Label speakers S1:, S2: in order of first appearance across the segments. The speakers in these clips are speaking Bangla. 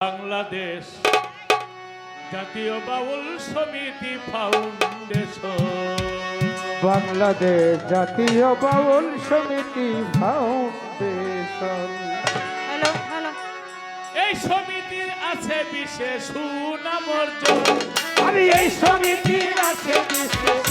S1: বাংলাদেশ জাতীয় বাউল সমিতি ফাউন্ডেশন।
S2: বাংলাদেশ জাতীয় বাউল সমিতি ফাউন্ডেশন।
S1: এই সমিতির আছে বিশেষ সুনাম অর্জন।
S2: আরে এই
S1: সমিতির আছে বিশেষ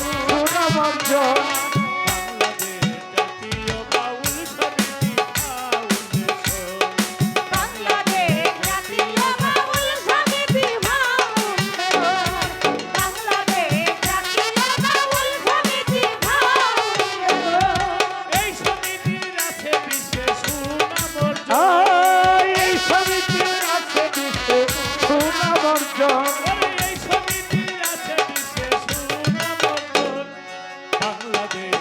S3: লাগে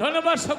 S1: ধন্যবাদ